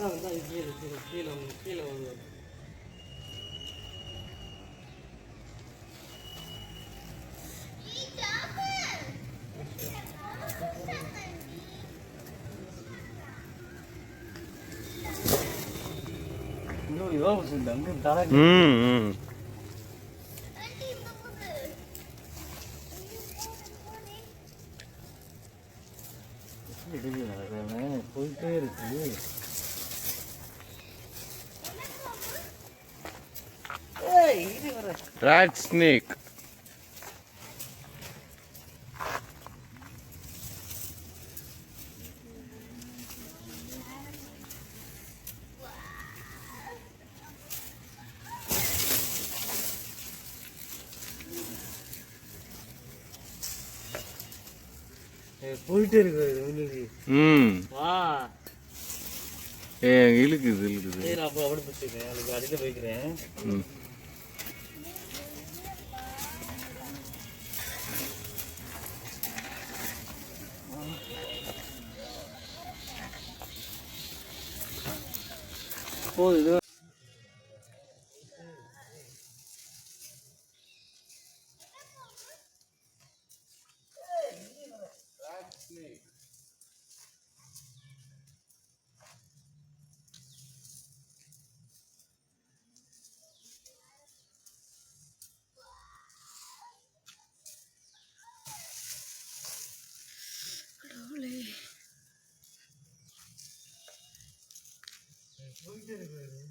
கீழே கீழே கீழே வந்து கீழே வந்து இன்னொரு ம். போயிட்டே இருக்கு ராட் ஸ்னேக் போயிட்டே இருக்கு. ம். வா. ஏ இழுக்குது இழுக்குது. சரி அப்போ அப்படி பிடிச்சிக்கிறேன். அதுக்கு அடியில் போய்க்கிறேன். ம். போதும் இது போயிட்டே இருக்கு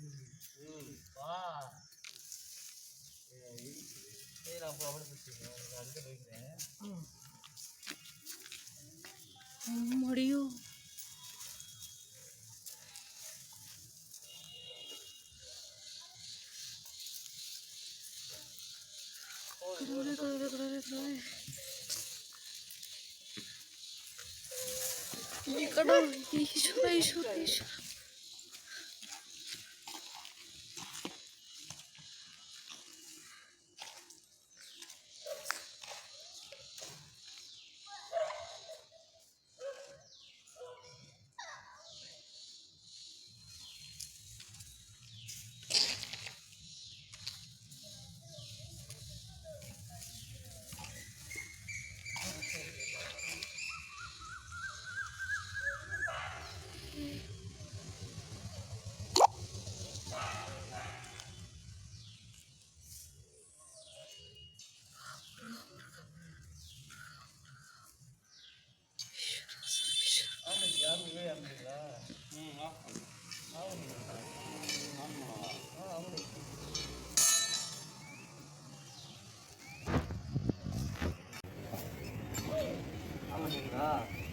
ம் வா ஏய், சரி நான் அப்போ அப்படி பிடிச்சிக்கிறேன் அதுக்கு அடியில் போய்க்கிறேன் முடியும்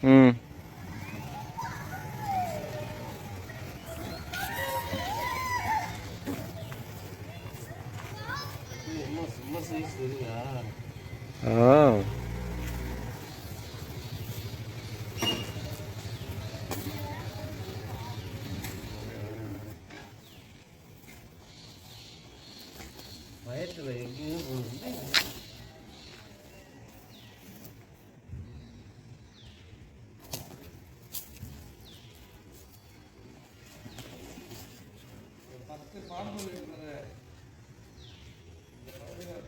ம் Oh. என்ன சும்மா சைஸ் தெரியா ஆ எங்கேயும் போகுது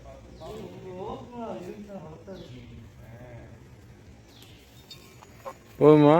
பத்து பாம்பு போதுமா?